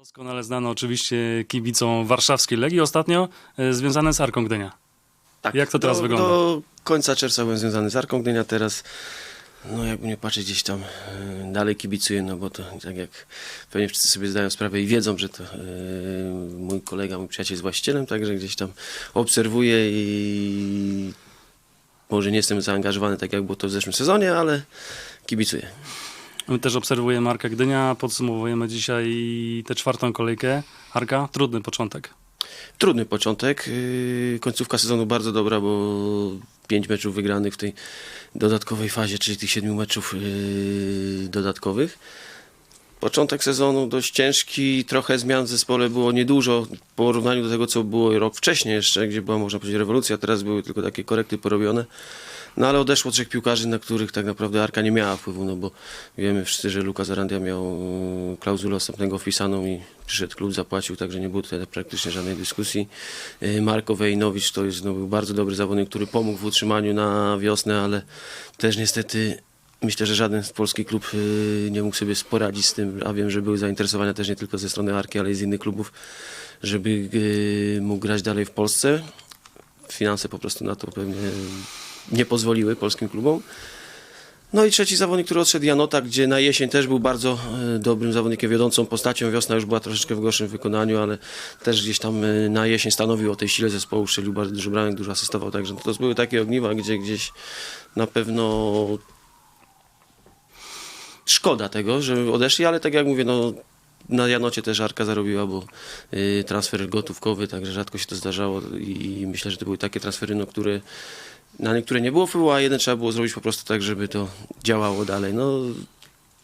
Doskonale znane oczywiście kibicom warszawskiej Legii, ostatnio e, związane z Arką Gdynia. Tak, Jak to teraz do, wygląda? Do końca czerwca byłem związany z Arką Gdynia, teraz no jakby nie patrzeć gdzieś tam e, dalej kibicuję, no bo to tak jak pewnie wszyscy sobie zdają sprawę i wiedzą, że to e, mój kolega, mój przyjaciel jest właścicielem, także gdzieś tam obserwuję i może nie jestem zaangażowany tak jak było to w zeszłym sezonie, ale kibicuję. My też obserwujemy Arkę Gdynia, podsumowujemy dzisiaj tę czwartą kolejkę. Arka, trudny początek. Trudny początek. yy, Końcówka sezonu bardzo dobra, bo pięć meczów wygranych w tej dodatkowej fazie, czyli tych siedmiu meczów yy, dodatkowych. Początek sezonu dość ciężki, trochę zmian w zespole było niedużo w porównaniu do tego, co było rok wcześniej jeszcze, gdzie była, można powiedzieć, rewolucja, teraz były tylko takie korekty porobione. No ale odeszło trzech piłkarzy, na których tak naprawdę Arka nie miała wpływu, no bo wiemy wszyscy, że Luka Zarandia miał yy, klauzulę odstępnego wpisaną i przyszedł klub, zapłacił, także nie było tutaj praktycznie żadnej dyskusji. Yy, Marko Wejnowicz to jest no, był bardzo dobry zawodnik, który pomógł w utrzymaniu na wiosnę, ale też niestety myślę, że żaden polski klub yy, nie mógł sobie poradzić z tym, a wiem, że były zainteresowania też nie tylko ze strony Arki, ale i z innych klubów, żeby mógł grać dalej w Polsce. Finanse po prostu na to pewnie nie pozwoliły polskim klubom. No i trzeci zawodnik, który odszedł, Janota, gdzie na jesień też był bardzo e, dobrym zawodnikiem, wiodącą postacią. Wiosna już była troszeczkę w gorszym wykonaniu, ale też gdzieś tam e, na jesień stanowił o tej sile zespołu, strzelił bardzo dużo bramek, dużo asystował, także to były takie ogniwa, gdzie gdzieś na pewno szkoda tego, że odeszli, ale tak jak mówię, no na Janocie też Arka zarobiła, bo y, transfer gotówkowy, także rzadko się to zdarzało i myślę, że to były takie transfery, no, które na niektóre nie było wpływu, a jeden trzeba było zrobić po prostu tak, żeby to działało dalej. No,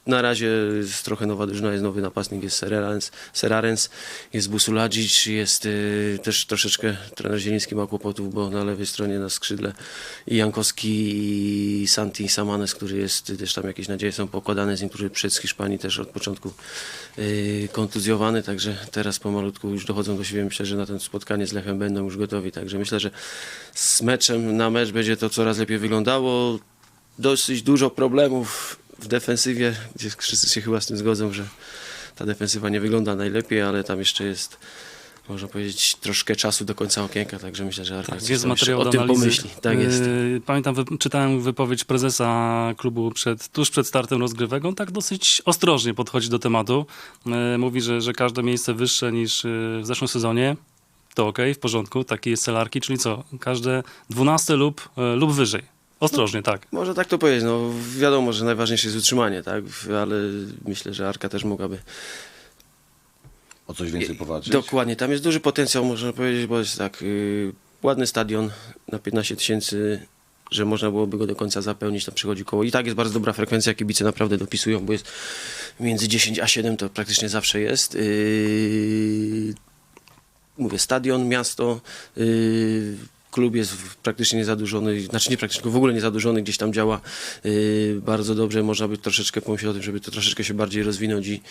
na razie jest trochę nowa drużyna, jest nowy napastnik, jest Serarens, Serarens jest Busuladzic, jest y, też troszeczkę trener Zieliński ma kłopotów, bo na lewej stronie na skrzydle i Jankowski i Santi Samanes, który jest, też tam jakieś nadzieje są pokładane z nim, który przed Hiszpanii też od początku y, kontuzjowany, także teraz pomalutku już dochodzą do siebie, myślę, że na to spotkanie z Lechem będą już gotowi, także myślę, że z meczem na mecz będzie to coraz lepiej wyglądało. Dosyć dużo problemów w defensywie, gdzie wszyscy się chyba z tym zgodzą, że ta defensywa nie wygląda najlepiej, ale tam jeszcze jest, można powiedzieć, troszkę czasu do końca okienka, także myślę, że Arka coś Jest materiał o tym pomyśli. Tak jest. E, Pamiętam, czytałem wypowiedź prezesa klubu przed, tuż przed startem rozgrywek. On tak dosyć ostrożnie podchodzi do tematu. E, Mówi, że, że każde miejsce wyższe niż e, w zeszłym sezonie to ok, w porządku, taki jest cel Arki, czyli co? Każde 12 lub, lub wyżej. Ostrożnie, tak. Można tak to powiedzieć, no wiadomo, że najważniejsze jest utrzymanie, tak, ale myślę, że Arka też mogłaby O coś więcej powalczyć? Dokładnie, tam jest duży potencjał, można powiedzieć, bo jest tak, yy, ładny stadion na 15 tysięcy, że można byłoby go do końca zapełnić, tam przychodzi koło. I tak jest bardzo dobra frekwencja, kibice naprawdę dopisują, bo jest między 10 a 7 to praktycznie zawsze jest. Yy, mówię, stadion, miasto, yy, klub jest praktycznie niezadłużony, znaczy nie praktycznie, w ogóle niezadłużony, gdzieś tam działa yy, bardzo dobrze, można by troszeczkę pomyśleć o tym, żeby to troszeczkę się bardziej rozwinąć i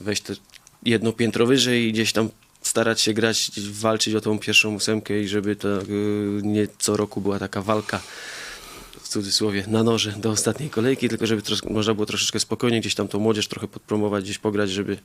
wejść te jedno piętro wyżej i gdzieś tam starać się grać, walczyć o tą pierwszą ósemkę i żeby to yy, nie co roku była taka walka w cudzysłowie na noże do ostatniej kolejki, tylko żeby tros- można było troszeczkę spokojnie gdzieś tam tą młodzież trochę podpromować, gdzieś pograć, żeby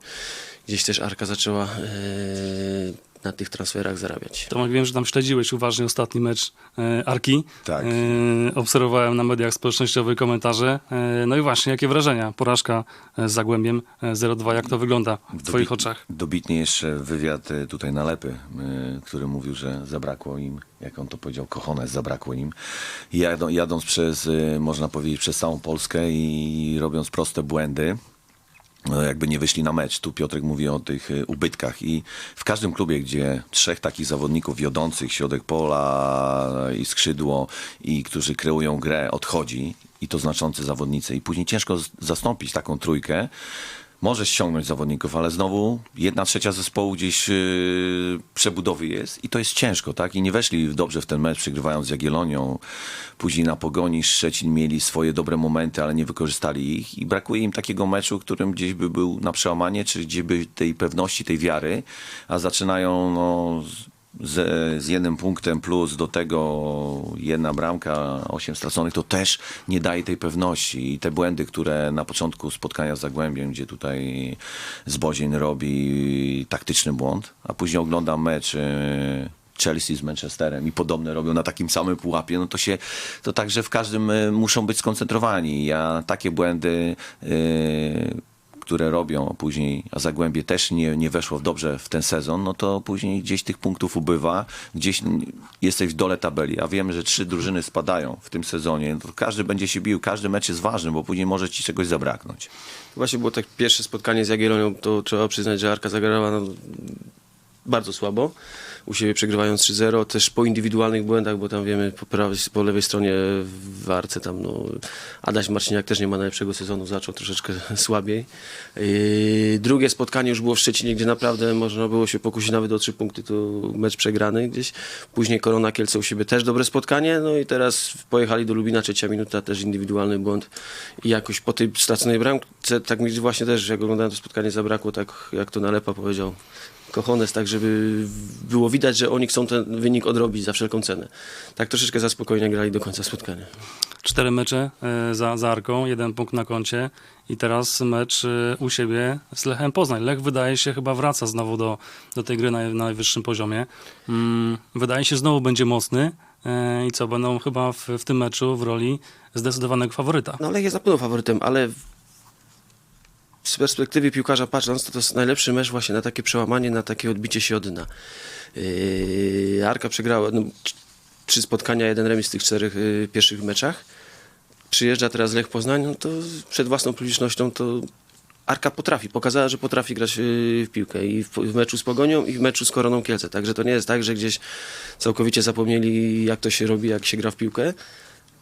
gdzieś też Arka zaczęła yy, na tych transferach zarabiać. Tomek, wiem, że tam śledziłeś uważnie ostatni mecz e, Arki. Tak. E, obserwowałem na mediach społecznościowych komentarze. E, no i właśnie, jakie wrażenia? Porażka e, z Zagłębiem e, 0-2, jak to wygląda w twoich oczach? Dobitnie jeszcze wywiad e, tutaj na Lepy, e, który mówił, że zabrakło im, jak on to powiedział, kochones zabrakło im. Jadą, jadąc przez, e, można powiedzieć, przez całą Polskę i robiąc proste błędy, jakby nie wyszli na mecz. Tu Piotrek mówi o tych e, ubytkach i w każdym klubie, gdzie trzech takich zawodników wiodących, środek pola i skrzydło i którzy kreują grę odchodzi i to znaczący zawodnicy i później ciężko zastąpić taką trójkę. Możesz ściągnąć zawodników, ale znowu jedna trzecia zespołu gdzieś yy, przebudowy jest i to jest ciężko, tak? I nie weszli dobrze w ten mecz, przegrywając z Jagiellonią. Później na Pogoni Szczecin mieli swoje dobre momenty, ale nie wykorzystali ich i brakuje im takiego meczu, którym gdzieś by był na przełamanie, czy gdzie by tej pewności, tej wiary, a zaczynają no, z- z, jednym punktem plus do tego jedna bramka, osiem straconych, to też nie daje tej pewności. I te błędy, które na początku spotkania z Zagłębiem, gdzie tutaj Zbozień robi taktyczny błąd, a później oglądam mecz e, Chelsea z Manchesterem i podobne robią na takim samym pułapie, no to się, to także w każdym e, muszą być skoncentrowani. Ja takie błędy, e, które robią, a później, a Zagłębie też nie, nie weszło dobrze w ten sezon, no to później gdzieś tych punktów ubywa, gdzieś jesteś w dole tabeli, a wiemy, że trzy drużyny spadają w tym sezonie, no to każdy będzie się bił, każdy mecz jest ważny, bo później może ci czegoś zabraknąć. Właśnie było tak pierwsze spotkanie z Jagiellonią, to trzeba przyznać, że Arka zagrała no, bardzo słabo. U siebie przegrywając 3-0, też po indywidualnych błędach, bo tam wiemy po, prawej, po lewej stronie w Arce tam no, Adaś Marciniak też nie ma najlepszego sezonu, zaczął troszeczkę słabiej. Yy, drugie spotkanie już było w Szczecinie, gdzie naprawdę można było się pokusić nawet o trzy punkty, to mecz przegrany gdzieś. Później Korona Kielce u siebie też dobre spotkanie, no i teraz pojechali do Lubina, trzecia minuta, też indywidualny błąd i jakoś po tej straconej bramce, tak mi właśnie też, jak oglądałem to spotkanie, zabrakło, tak jak to Nalepa powiedział, kochones, tak żeby było widać, że oni chcą ten wynik odrobić za wszelką cenę. Tak troszeczkę za spokojnie grali do końca spotkania. Cztery mecze e, za, za Arką, jeden punkt na koncie i teraz mecz e, u siebie z Lechem Poznań. Lech wydaje się chyba wraca znowu do, do tej gry na, na najwyższym poziomie. Mm, wydaje się znowu będzie mocny e, i co, będą chyba w, w tym meczu w roli zdecydowanego faworyta. No Lech jest na pewno faworytem, ale z perspektywy piłkarza patrząc, to to jest najlepszy mecz właśnie na takie przełamanie, na takie odbicie się od dna. Yy, Arka przegrała no, tr- trzy spotkania, jeden remis w tych czterech yy, pierwszych meczach. Przyjeżdża teraz Lech Poznań, no to przed własną publicznością to Arka potrafi, pokazała, że potrafi grać yy, w piłkę i w meczu z Pogonią i w meczu z Koroną Kielce. Także to nie jest tak, że gdzieś całkowicie zapomnieli jak to się robi, jak się gra w piłkę.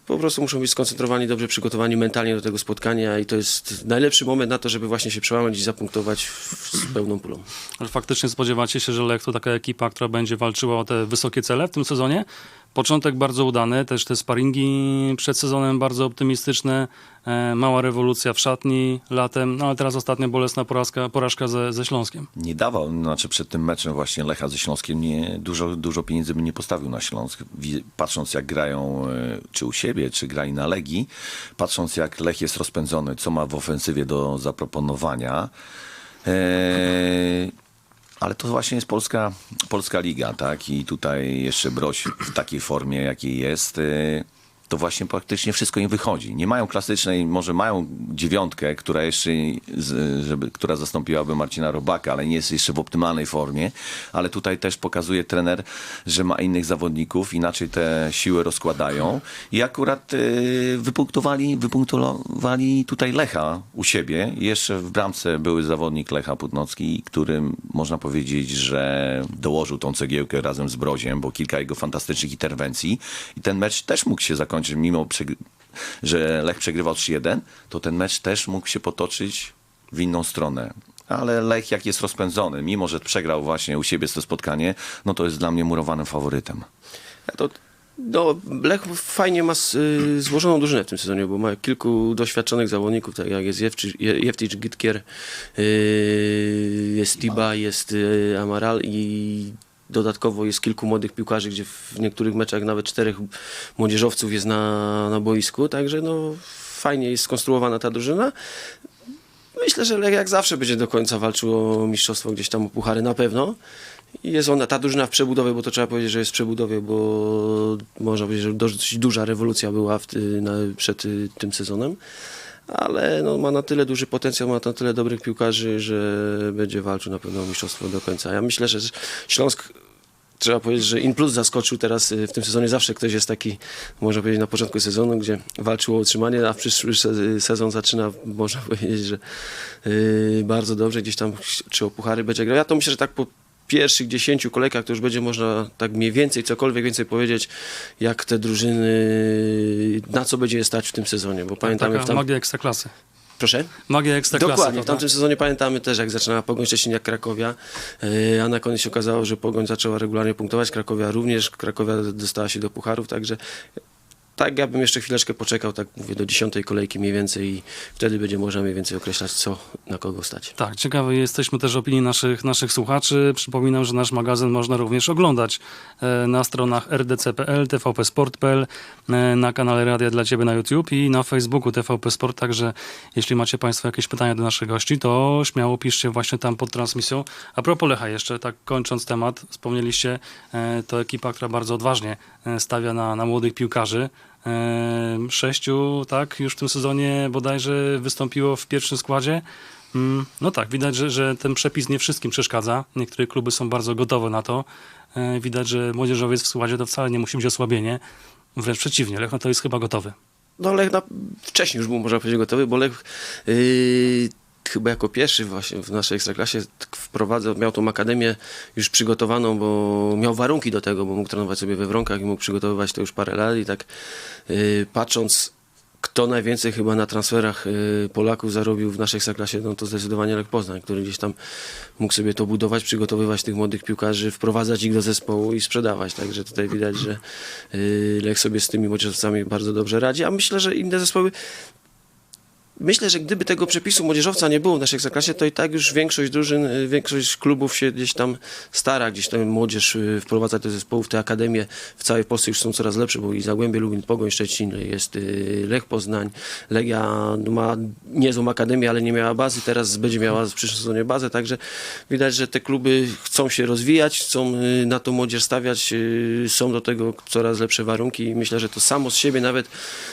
Po prostu muszą być skoncentrowani, dobrze przygotowani mentalnie do tego spotkania i to jest najlepszy moment na to, żeby właśnie się przełamać i zapunktować z pełną pulą. Ale faktycznie spodziewacie się, że Lech to taka ekipa, która będzie walczyła o te wysokie cele w tym sezonie? Początek bardzo udany, też te sparingi przed sezonem bardzo optymistyczne, e, mała rewolucja w szatni latem, no ale teraz ostatnia bolesna porażka, porażka ze, ze Śląskiem. Nie dawał, znaczy przed tym meczem właśnie Lecha ze Śląskiem nie, dużo, dużo pieniędzy by nie postawił na Śląsk. Patrząc jak grają e, czy u siebie, czy grali na Legii, patrząc jak Lech jest rozpędzony, co ma w ofensywie do zaproponowania. E, ale to właśnie jest polska, polska liga, tak? I tutaj jeszcze Broś w takiej formie, jakiej jest, y, to właśnie praktycznie wszystko im wychodzi. Nie mają klasycznej, może mają dziewiątkę, która jeszcze, żeby, która zastąpiłaby Marcina Robaka, ale nie jest jeszcze w optymalnej formie. Ale tutaj też pokazuje trener, że ma innych zawodników, inaczej te siły rozkładają. I akurat y, wypunktowali, wypunktowali tutaj Lecha u siebie. Jeszcze w bramce były zawodnik Lecha Putnocki, który można powiedzieć, że dołożył tą cegiełkę razem z Broziem, bo kilka jego fantastycznych interwencji. I ten mecz też mógł się zakończyć, mimo przegry- że Lech przegrywał 3-1, to ten mecz też mógł się potoczyć w inną stronę. Ale Lech jak jest rozpędzony, mimo że przegrał właśnie u siebie to spotkanie, no to jest dla mnie murowanym faworytem. Ja To, no, Lech fajnie ma y, złożoną drużynę w tym sezonie, bo ma kilku doświadczonych zawodników, tak jak jest Jewczy- Je- Jewticz, Gytkier, y, jest Tiba, jest y, Amaral i dodatkowo jest kilku młodych piłkarzy, gdzie w niektórych meczach nawet czterech młodzieżowców jest na, na boisku, także no, fajnie jest skonstruowana ta drużyna. Myślę, że jak zawsze będzie do końca walczył o mistrzostwo gdzieś tam o puchary na pewno. Jest ona, ta drużyna w przebudowie, bo to trzeba powiedzieć, że jest w przebudowie, bo można powiedzieć, że dosyć duża rewolucja była w, na, przed y, tym sezonem. Ale no, ma na tyle duży potencjał, ma na tyle dobrych piłkarzy, że będzie walczył na pewno o mistrzostwo do końca. Ja myślę, że Śląsk trzeba powiedzieć, że In Plus zaskoczył teraz y, w tym sezonie. Zawsze ktoś jest taki, można powiedzieć, na początku sezonu, gdzie walczył o utrzymanie, a przyszły se- sezon zaczyna, można powiedzieć, że y, bardzo dobrze gdzieś tam czy o puchary będzie grał. Ja to myślę, że tak po pierwszych dziesięciu kolejkach to już będzie można tak mniej więcej, cokolwiek więcej powiedzieć, jak te drużyny, na co będzie je stać w tym sezonie, bo pamiętamy Taka w tam... magia ekstraklasy. Proszę? Magia ekstraklasy. Dokładnie, w tamtym sezonie pamiętamy też, jak zaczynała Pogoń Szczecin jak Krakowia, yy, a na koniec się okazało, że Pogoń zaczęła regularnie punktować, Krakowia również, Krakowia dostała się do pucharów, także tak ja bym jeszcze chwileczkę poczekał, tak mówię, do dziesiątej kolejki mniej więcej i wtedy będzie można mniej więcej określać, co na kogo stać. Tak, ciekawy jesteśmy też opinii naszych, naszych słuchaczy. Przypominam, że nasz magazyn można również oglądać e, na stronach rdc.pl, tvpsport.pl, e, na kanale Radia dla Ciebie na YouTube i na Facebooku TVP Sport. Także jeśli macie Państwo jakieś pytania do naszych gości, to śmiało piszcie właśnie tam pod transmisją. A propos Lecha jeszcze, tak kończąc temat, wspomnieliście, e, to ekipa, która bardzo odważnie stawia na, na młodych piłkarzy. Sześciu, tak, już w tym sezonie bodajże wystąpiło w pierwszym składzie. Mm, No tak, widać, że, że ten przepis nie wszystkim przeszkadza. Niektóre kluby są bardzo gotowe na to. E, Widać, że młodzieżowiec w składzie to wcale nie musi być osłabienie. Wręcz przeciwnie, Lech na to jest chyba gotowy. No Lech na, wcześniej już był, można powiedzieć, gotowy, bo Lech yy, chyba jako pierwszy właśnie w naszej ekstraklasie wprowadzał, miał tą akademię już przygotowaną, bo miał warunki do tego, bo mógł trenować sobie we Wronkach i mógł przygotowywać to już parę lat i tak yy, patrząc kto najwięcej chyba na transferach yy, Polaków zarobił w naszej ekstraklasie, no to zdecydowanie Lech Poznań, który gdzieś tam mógł sobie to budować, przygotowywać tych młodych piłkarzy, wprowadzać ich do zespołu i sprzedawać. Także tutaj widać, że yy, Lech sobie z tymi młodzieżowcami bardzo dobrze radzi, a myślę, że inne zespoły Myślę, że gdyby tego przepisu młodzieżowca nie było w naszej ekstraklasie, to i tak już większość drużyn, y, większość klubów się gdzieś tam stara, gdzieś tę młodzież y, wprowadzać do zespołów. Te akademie w całej Polsce już są coraz lepsze, bo i Zagłębie Lubin, Pogoń Szczecin, jest y, Lech Poznań, Legia ma niezłą akademię, ale nie miała bazy, teraz będzie miała w przyszłym sezonie bazę, także widać, że te kluby chcą się rozwijać, chcą na to młodzież stawiać, są do tego coraz lepsze warunki i myślę, że to samo z siebie nawet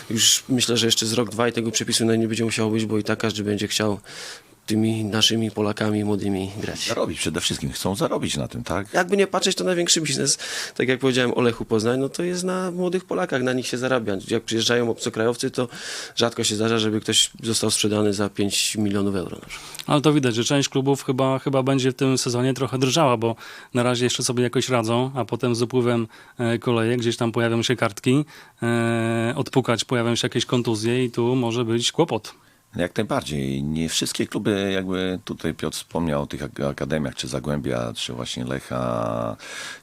już myślę, że jeszcze z rok, dwa i tego przepisu nie będzie musiało być, bo i tak każdy będzie chciał tymi naszymi Polakami młodymi grać. Zarobić przede wszystkim, chcą zarobić na tym, tak? Jakby nie patrzeć, to największy biznes, tak jak powiedziałem o Lechu Poznań, no to jest na młodych Polakach, na nich się zarabia. Jak przyjeżdżają obcokrajowcy, to rzadko się zdarza, żeby ktoś został sprzedany za 5 milionów euro. Ale to widać, że część klubów chyba, chyba będzie w tym sezonie trochę drżała, bo na razie jeszcze sobie jakoś radzą, a potem z upływem e, kolejek gdzieś tam pojawią się kartki, e, odpukać pojawią się jakieś kontuzje i tu może być kłopot. Jak najbardziej. Nie wszystkie kluby, jakby tutaj Piotr wspomniał o tych ak- akademiach, czy Zagłębia, czy właśnie Lecha,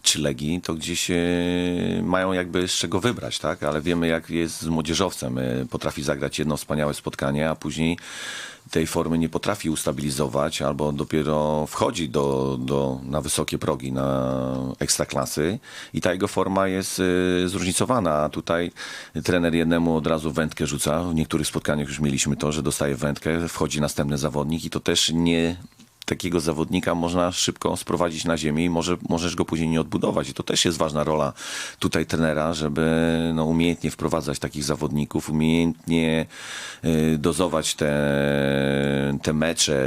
czy Legii, to gdzieś e, mają jakby z czego wybrać, tak? Ale wiemy, jak jest z młodzieżowcem. E, Potrafi zagrać jedno wspaniałe spotkanie, a później tej formy nie potrafi ustabilizować, albo dopiero wchodzi do, do, na wysokie progi, na ekstraklasy i ta jego forma jest y, zróżnicowana. Tutaj trener jednemu od razu wędkę rzuca. W niektórych spotkaniach już mieliśmy to, że dostaje wędkę, wchodzi następny zawodnik i to też nie takiego zawodnika można szybko sprowadzić na ziemię i może, możesz go później nie odbudować. I to też jest ważna rola tutaj trenera, żeby no, umiejętnie wprowadzać takich zawodników, umiejętnie y, dozować te, te mecze,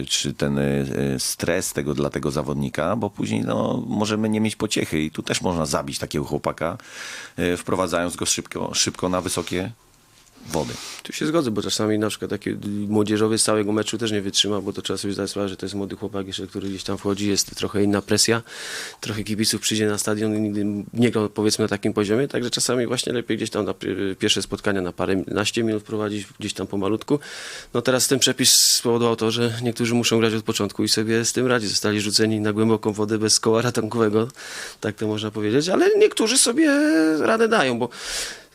y, czy ten y, stres tego dla tego zawodnika, bo później no, możemy nie mieć pociechy i tu też można zabić takiego chłopaka, wprowadzając go szybko, szybko na wysokie wody. Tu się zgodzę, bo czasami na przykład taki młodzieżowy z całego meczu też nie wytrzyma, bo to trzeba sobie zdać sprawę, że to jest młody chłopak jeszcze, który gdzieś tam wchodzi, jest trochę inna presja, trochę kibiców przyjdzie na stadion i nigdy nie grał powiedzmy na takim poziomie, także czasami właśnie lepiej gdzieś tam na pi- pierwsze spotkania na parę, naście minut prowadzić gdzieś tam pomalutku. No teraz ten przepis spowodował to, że niektórzy muszą grać od początku i sobie z tym radzi. Zostali rzuceni na głęboką wodę bez koła ratunkowego, tak to można powiedzieć, ale niektórzy sobie radę dają, bo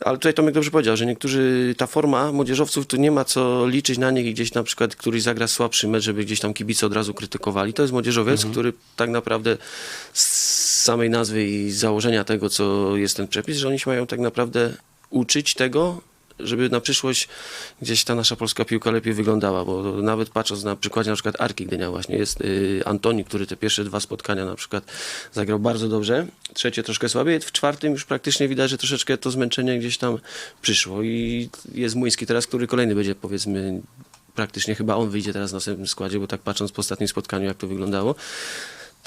ale tutaj Tomek dobrze powiedział, że niektórzy, ta forma młodzieżowców, tu nie ma co liczyć na nich i gdzieś na przykład któryś zagra słabszy mecz, żeby gdzieś tam kibice od razu krytykowali. To jest młodzieżowiec, który tak naprawdę z samej nazwy i założenia tego, co jest ten przepis, że oni się mają tak naprawdę uczyć tego, żeby na przyszłość gdzieś ta nasza polska piłka lepiej wyglądała, bo nawet patrząc na przykładzie na przykład Arki Gdynia właśnie jest y, Antoni, który te pierwsze dwa spotkania na przykład zagrał bardzo dobrze, trzecie troszkę słabiej, w czwartym już praktycznie widać, że troszeczkę to zmęczenie gdzieś tam przyszło i jest Młyński teraz, który kolejny będzie powiedzmy praktycznie chyba on wyjdzie teraz na następnym składzie, bo tak patrząc po ostatnim spotkaniu jak to wyglądało.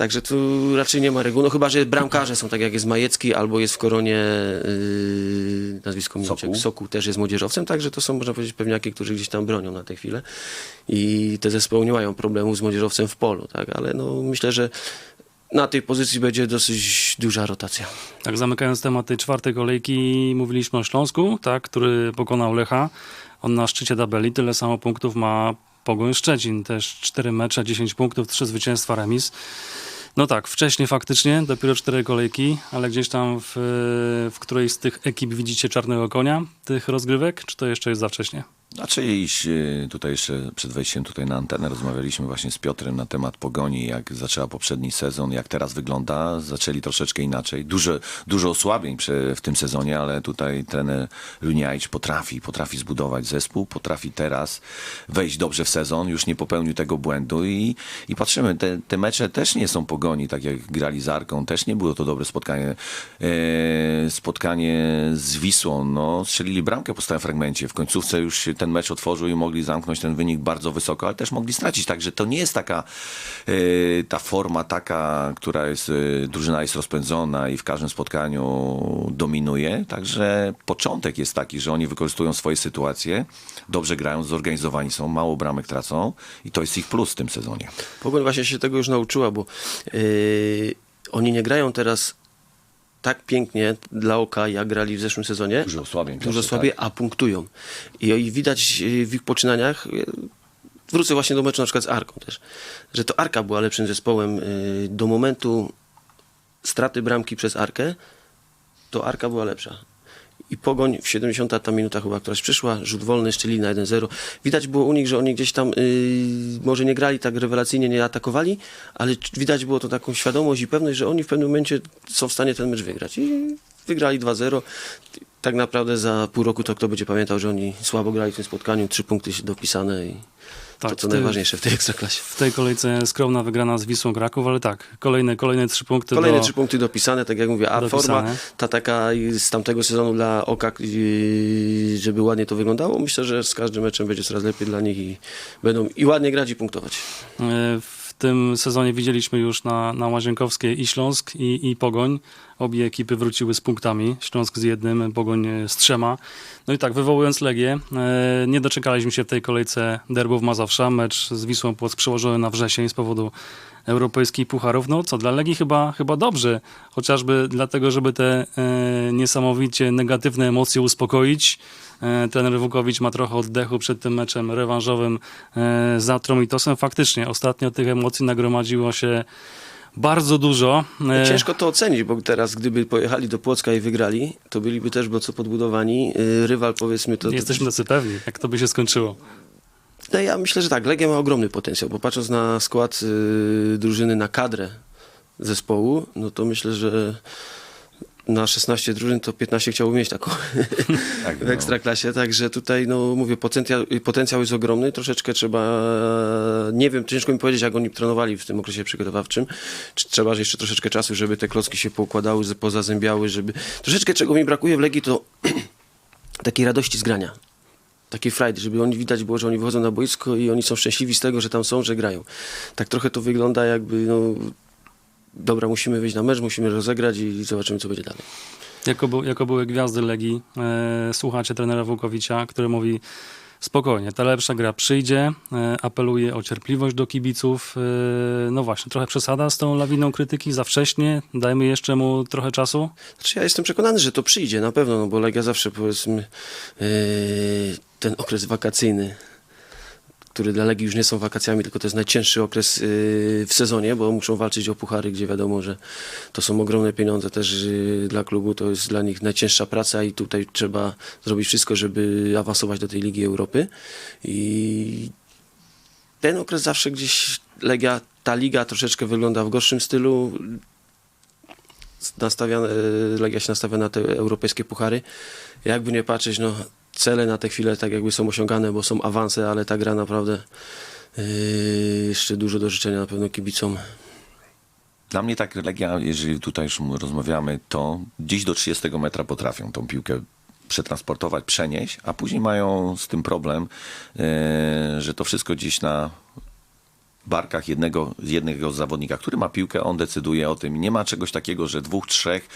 Także tu raczej nie ma reguły, no chyba, że bramkarze są tak jak jest Majecki albo jest w Koronie yy, nazwisko mi Sokół. uciekł, Sokół też jest młodzieżowcem, także to są można powiedzieć pewniaki, którzy gdzieś tam bronią na tę chwilę i te zespoły nie mają problemu z młodzieżowcem w polu, tak, ale no myślę, że na tej pozycji będzie dosyć duża rotacja. Tak, zamykając temat tej czwartej kolejki, mówiliśmy o Śląsku, tak, który pokonał Lecha. On na szczycie tabeli tyle samo punktów ma Pogoń Szczecin, też 4 mecze, 10 punktów, 3 zwycięstwa, remis. No tak, wcześniej faktycznie, dopiero cztery kolejki, ale gdzieś tam w, w którejś z tych ekip widzicie czarnego konia, tych rozgrywek, czy to jeszcze jest za wcześnie? Znaczy iść y, tutaj jeszcze przed wejściem tutaj na antenę rozmawialiśmy właśnie z Piotrem na temat pogoni, jak zaczęła poprzedni sezon, jak teraz wygląda. Zaczęli troszeczkę inaczej. Dużo, dużo osłabień w tym sezonie, ale tutaj trener Luniajcz potrafi, potrafi zbudować zespół, potrafi teraz wejść dobrze w sezon, już nie popełnił tego błędu i, i patrzymy, te, te mecze też nie są pogoni, tak jak grali z Arką, też nie było to dobre spotkanie. E, spotkanie z Wisłą, no strzelili bramkę po stałym fragmencie. W końcówce już się ten mecz otworzył i mogli zamknąć ten wynik bardzo wysoko, ale też mogli stracić. Także to nie jest taka e, ta forma taka, która jest, e, drużyna jest rozpędzona i w każdym spotkaniu dominuje. Także początek jest taki, że oni wykorzystują swoje sytuacje, dobrze grają, zorganizowani są, mało bramek tracą i to jest ich plus w tym sezonie. Pogoń właśnie się tego już nauczyła, bo yy, oni nie grają teraz tak pięknie dla oka, jak grali w zeszłym sezonie. Dużo osłabień. Dużo słabiej, tak. a punktują. I, I widać yy, w ich poczynaniach, yy, wrócę właśnie do meczu na przykład z Arką też, że to Arka była lepszym zespołem yy, do momentu straty bramki przez Arkę, to Arka była lepsza. I Pogoń w 70 ta minuta chyba któraś przyszła, rzut wolny, szczeli na 1-0. Widać było u nich, że oni gdzieś tam yy, może nie grali tak rewelacyjnie, nie atakowali, ale widać było to taką świadomość i pewność, że oni w pewnym momencie są w stanie ten mecz wygrać. I wygrali 2-0. Tak naprawdę za pół roku to kto będzie pamiętał, że oni słabo grali w tym spotkaniu, trzy punkty się dopisane i Tak, to co najważniejsze w tej ekstraklasie. W tej kolejce skromna wygrana z Wisłą Kraków, ale tak, kolejne, kolejne trzy punkty Kolejne do... trzy punkty dopisane, tak jak mówię, a dopisane. forma ta taka z tamtego sezonu dla oka, żeby ładnie to wyglądało, myślę, że z każdym meczem będzie coraz lepiej dla nich i będą i ładnie grać i punktować. E, W tym sezonie widzieliśmy już na, na Łazienkowskie i Śląsk, i, i Pogoń. Obie ekipy wróciły z punktami. Śląsk z jednym, Pogoń z trzema. No i tak, wywołując Legię, e, nie doczekaliśmy się w tej kolejce derbów Mazowsza. Mecz z Wisłą Płock przełożony na wrzesień z powodu europejskich pucharów. No co, dla Legii chyba, chyba dobrze. Chociażby dlatego, żeby te e, niesamowicie negatywne emocje uspokoić. E, Trener Wukowicz ma trochę oddechu przed tym meczem rewanżowym e, z Atromitosem. Faktycznie ostatnio tych emocji nagromadziło się bardzo dużo. E, Ciężko to ocenić, bo teraz gdyby pojechali do Płocka i wygrali, to byliby też bardzo podbudowani. Yy, Rywal powiedzmy to... Jesteśmy tacy pewni, jak to by się skończyło. No ja myślę, że tak, Legia ma ogromny potencjał, bo patrząc na skład yy, drużyny, na kadrę zespołu, no to myślę, że na 16 drużyn to 15 chciałby mieć taką Tak, w no. ekstraklasie, także tutaj no mówię, potencjał, potencjał jest ogromny, troszeczkę trzeba, nie wiem, ciężko mi powiedzieć jak oni trenowali w tym okresie przygotowawczym, czy trzeba jeszcze troszeczkę czasu, żeby te klocki się poukładały, pozazębiały, żeby, troszeczkę czego mi brakuje w Legii to takiej radości z grania takiej frajdy, żeby oni widać było, że oni wychodzą na boisko i oni są szczęśliwi z tego, że tam są, że grają. Tak trochę to wygląda jakby, no, dobra, musimy wyjść na mecz, musimy rozegrać i zobaczymy, co będzie dalej. Jako, był, jako były gwiazdy Legii, e, słuchacie trenera Wukowicza, który mówi spokojnie, ta lepsza gra przyjdzie, e, apeluje o cierpliwość do kibiców. E, no właśnie, trochę przesada z tą lawiną krytyki, za wcześnie, dajmy jeszcze mu trochę czasu. Znaczy ja jestem przekonany, że to przyjdzie na pewno, no bo Legia zawsze powiedzmy yy, ten okres wakacyjny, który dla Legii już nie są wakacjami, tylko to jest najcięższy okres yy, w sezonie, bo muszą walczyć o puchary, gdzie wiadomo, że to są ogromne pieniądze też yy, dla klubu, to jest dla nich najcięższa praca i tutaj trzeba zrobić wszystko, żeby awansować do tej Ligi Europy. I ten okres zawsze gdzieś Legia, ta liga troszeczkę wygląda w gorszym stylu, nastawiane, Legia się nastawia na te europejskie puchary. Jakby nie patrzeć, no cele na tę chwilę tak jakby są osiągane, bo są awanse, ale ta gra naprawdę yy, jeszcze dużo do życzenia na pewno kibicom. Dla mnie tak Legia, jeżeli tutaj już rozmawiamy, to gdzieś do 30 metra potrafią tą piłkę przetransportować, przenieść, a później mają z tym problem, e, że to wszystko gdzieś na barkach jednego, jednego zawodnika, który ma piłkę, on decyduje o tym. Nie ma czegoś takiego, że dwóch, trzech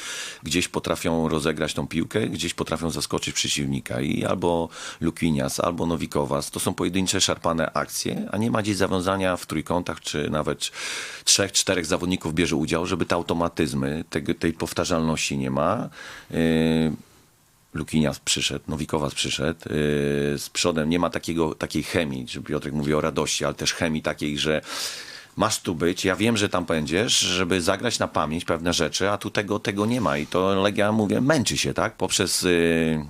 gdzieś potrafią rozegrać tą piłkę, gdzieś potrafią zaskoczyć przeciwnika i albo Lukinias, albo Nowikowas. To są pojedyncze, szarpane akcje, a nie ma gdzieś zawiązania w trójkątach, czy nawet trzech, czterech zawodników bierze udział, żeby te automatyzmy, tego, tej powtarzalności nie ma. Yy, Lukinias przyszedł, Nowikowas przyszedł. Yy, z przodem nie ma takiego, takiej chemii, że Piotrek mówi o radości, ale też chemii takiej, że masz tu być, ja wiem, że tam będziesz, żeby zagrać na pamięć pewne rzeczy, a tu tego, tego nie ma i to Legia, mówię, męczy się, tak, poprzez y,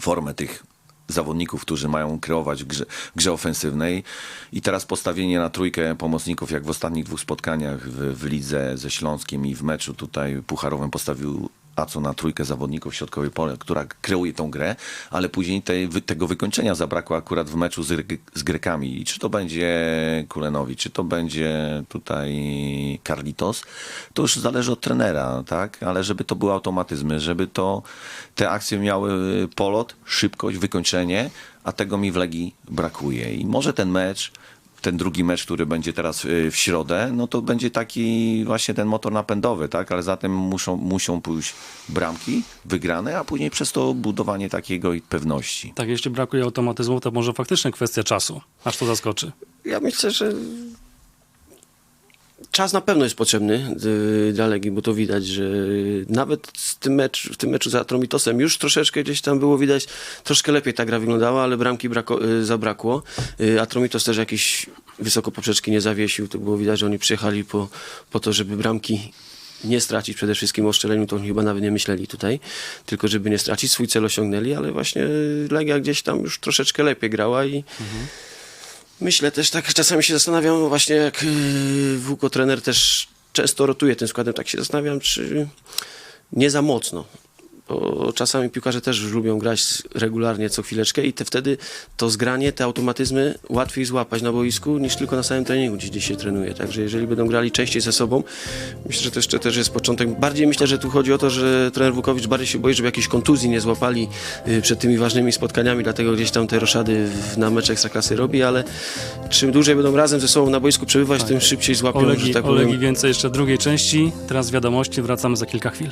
formę tych zawodników, którzy mają kreować grze, grze ofensywnej i teraz postawienie na trójkę pomocników, jak w ostatnich dwóch spotkaniach w, w lidze ze Śląskiem i w meczu tutaj pucharowym postawił Aco na trójkę zawodników w środkowej pole, która kreuje tą grę, ale później tej, tego wykończenia zabrakło akurat w meczu z, z Grekami. I czy to będzie Kulenowi, czy to będzie tutaj Carlitos, to już zależy od trenera, tak? Ale żeby to były automatyzmy, żeby to te akcje miały polot, szybkość, wykończenie, a tego mi w Legii brakuje. I może ten mecz ten drugi mecz, który będzie teraz y, w środę, no to będzie taki właśnie ten motor napędowy, tak? Ale zatem muszą, muszą pójść bramki wygrane, a później przez to budowanie takiego pewności. Tak, jeśli brakuje automatyzmu, to może faktycznie kwestia czasu, aż to zaskoczy. Ja myślę, że czas na pewno jest potrzebny y, dla Legii, bo to widać, że nawet z tym mecz, w tym meczu za Atromitosem już troszeczkę gdzieś tam było widać, troszkę lepiej ta gra wyglądała, ale bramki brako, y, zabrakło. Y, Atromitos też jakiś wysoko poprzeczki nie zawiesił, to było widać, że oni przyjechali po, po to, żeby bramki nie stracić przede wszystkim o strzeleniu, to oni chyba nawet nie myśleli tutaj, tylko żeby nie stracić, swój cel osiągnęli, ale właśnie Legia gdzieś tam już troszeczkę lepiej grała i Myślę też tak, czasami się zastanawiam, właśnie jak yy, Wuko trener też często rotuje tym składem, tak się zastanawiam, czy nie za mocno. Bo czasami piłkarze też lubią grać regularnie co chwileczkę i te wtedy to zgranie, te automatyzmy łatwiej złapać na boisku niż tylko na samym treningu, gdzie, się trenuje. Także jeżeli będą grali częściej ze sobą, myślę, że to jeszcze też jest początek. Bardziej myślę, że tu chodzi o to, że trener Wukowicz bardziej się boi, żeby jakiejś kontuzji nie złapali y, przed tymi ważnymi spotkaniami, dlatego gdzieś tam te roszady na mecze Ekstraklasy robi, ale czym dłużej będą razem ze sobą na boisku przebywać, tym szybciej złapią, że Olegi, tak powiem, Olegi więcej jeszcze drugiej części. Teraz wiadomości, wracamy za kilka chwil.